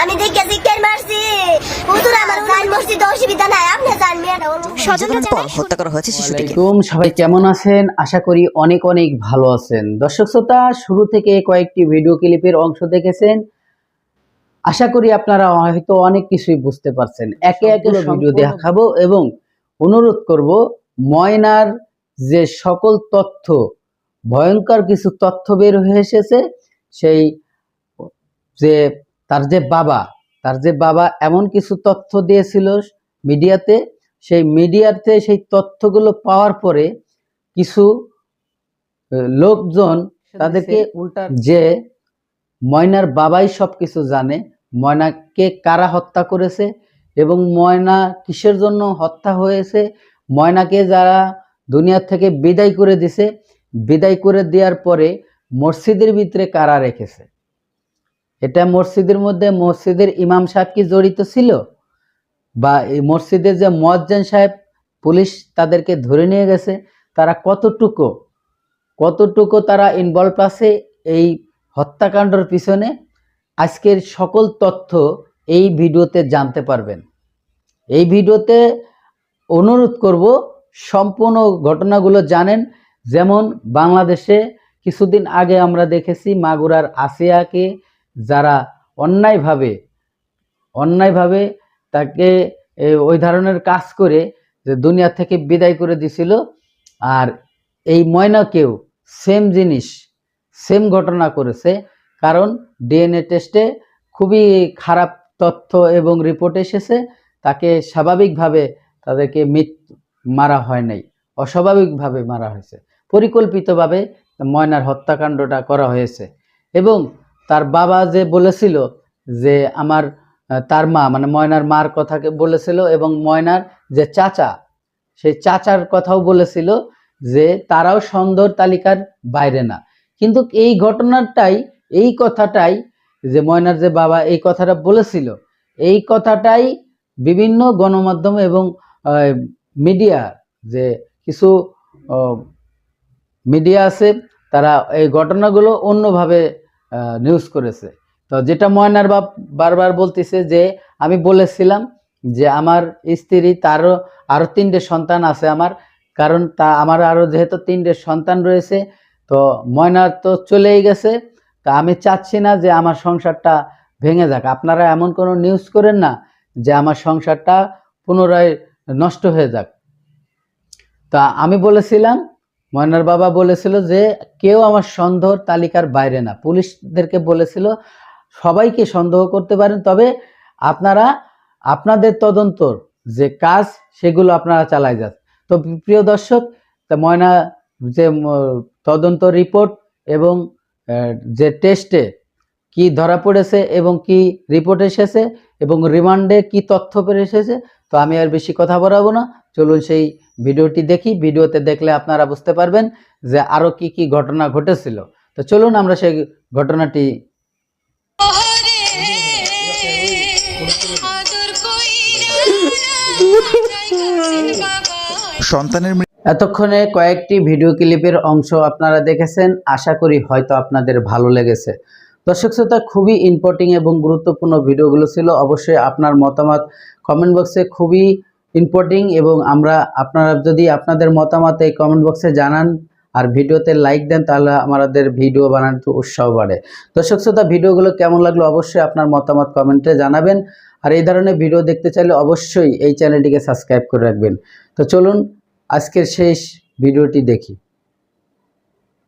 আমি দেখে জিজ্ঞেস মারছি হুজুর আমার জান মসজিদে অসুবিধা নাই আপনি জান মেয়েটা ওর পর হত্যা করা হয়েছে শিশুটিকে। সবাই কেমন আছেন? আশা করি অনেক অনেক ভালো আছেন। দর্শক শ্রোতা শুরু থেকে কয়েকটি ভিডিও ক্লিপের অংশ দেখেছেন। আশা করি আপনারা হয়তো অনেক কিছুই বুঝতে পারছেন। একে একে ভিডিও দেখাবো এবং অনুরোধ করব ময়নার যে সকল তথ্য ভয়ঙ্কর কিছু তথ্য বের হয়ে এসেছে সেই যে তার যে বাবা তার যে বাবা এমন কিছু তথ্য দিয়েছিল মিডিয়াতে সেই মিডিয়াতে সেই তথ্যগুলো পাওয়ার পরে কিছু লোকজন তাদেরকে উল্টা যে ময়নার বাবাই সব কিছু জানে ময়নাকে কারা হত্যা করেছে এবং ময়না কিসের জন্য হত্যা হয়েছে ময়নাকে যারা দুনিয়া থেকে বিদায় করে দিছে বিদায় করে দেওয়ার পরে মসজিদের ভিতরে কারা রেখেছে? এটা মসজিদের মধ্যে মসজিদের ইমাম সাহেব কি জড়িত ছিল? বা এই মসজিদের যে মোয়াজ্জেন সাহেব, পুলিশ তাদেরকে ধরে নিয়ে গেছে, তারা কতটুকু কতটুকু তারা ইনভলভ আছে এই হত্যাকাণ্ডর পিছনে? আজকের সকল তথ্য এই ভিডিওতে জানতে পারবেন। এই ভিডিওতে অনুরোধ করব, সম্পূর্ণ ঘটনাগুলো জানেন। যেমন বাংলাদেশে কিছুদিন আগে আমরা দেখেছি মাগুরার আসিয়াকে যারা অন্যায়ভাবে অন্যায়ভাবে তাকে ওই ধরনের কাজ করে যে দুনিয়া থেকে বিদায় করে দিছিল, আর এই ময়নাকেও সেম জিনিস, সেম ঘটনা করেছে। কারণ ডিএনএ টেস্টে খুবই খারাপ তথ্য এবং রিপোর্ট এসেছে, তাকে স্বাভাবিকভাবে তাদেরকে মৃত্যু মারা হয় নাই, অস্বাভাবিকভাবে মারা হয়েছে। পরিকল্পিতভাবে ময়নার হত্যাকাণ্ডটা করা হয়েছে। এবং তার বাবা যে বলেছিল যে আমার, তার মা মানে ময়নার মার কথাকে বলেছিল এবং ময়নার যে চাচা, সেই চাচার কথাও বলেছিল যে তারাও সন্দর তালিকার বাইরে না। কিন্তু এই ঘটনাটাই, এই কথাটাই যে ময়নার যে বাবা এই কথাটা বলেছিল, এই কথাটাই বিভিন্ন গণমাধ্যম এবং মিডিয়া যে কিছু মিডিয়া আছে, তারা এই ঘটনাগুলো অন্যভাবে নিউজ করেছে। তো যেটা ময়নার বাপ বারবার বলতেছে যে, আমি বলেছিলাম যে আমার স্ত্রী তারও আরও তিনটে সন্তান আছে আমার, কারণ তা আমার আরও যেহেতু তিনটে সন্তান রয়েছে, তো ময়নার তো চলেই গেছে। তা আমি চাচ্ছি না যে আমার সংসারটা ভেঙে যাক। আপনারা এমন কোনো নিউজ করেন না যে আমার সংসারটা পুনরায় নষ্ট হয়ে যাক। তা আমি বলেছিলাম ময়নার বাবা বলেছিল যে কেউ আমার সন্দেহ তালিকার বাইরে না। পুলিশদেরকে বলেছিল, সবাইকে সন্দেহ করতে পারেন, তবে আপনারা, আপনাদের তদন্তর যে কাজ, সেগুলো আপনারা চালাই যান। তো প্রিয় দর্শক ময়না যে তদন্ত রিপোর্ট এবং যে টেস্টে কি ধরা পড়েছে এবং কি রিপোর্ট এসেছে এবং রিমান্ডে কি তথ্য এসেছে তো আমি আর বেশি কথা বলাবো না। চলুন সেই ভিডিওটি দেখি। ভিডিওতে দেখলে আপনারা বুঝতে পারবেন যে আরও কি কি ঘটনা ঘটেছিল। তো চলুন আমরা সেই ঘটনাটি সন্তানের এতক্ষণে কয়েকটি ভিডিও ক্লিপের অংশ আপনারা দেখেছেন। আশা করি হয়তো আপনাদের ভালো লেগেছে। দর্শক শ্রোতা, খুবই ইম্পর্টিং এবং গুরুত্বপূর্ণ ভিডিওগুলো ছিল। অবশ্যই আপনার মতামত কমেন্ট বক্সে খুবই ইম্পর্টিং এবং আমরা আপনারা যদি আপনাদের মতামত এই কমেন্ট বক্সে জানান আর ভিডিওতে লাইক দেন, তাহলে আমাদের ভিডিও বানানোর উৎসাহ বাড়ে। দর্শক শ্রোতা, ভিডিওগুলো কেমন লাগল অবশ্যই আপনার মতামত কমেন্টে জানাবেন। আর এই ধরনের ভিডিও দেখতে চাইলে অবশ্যই এই চ্যানেলটিকে সাবস্ক্রাইব করে রাখবেন। তো চলুন আজকের শেষ ভিডিওটি দেখি।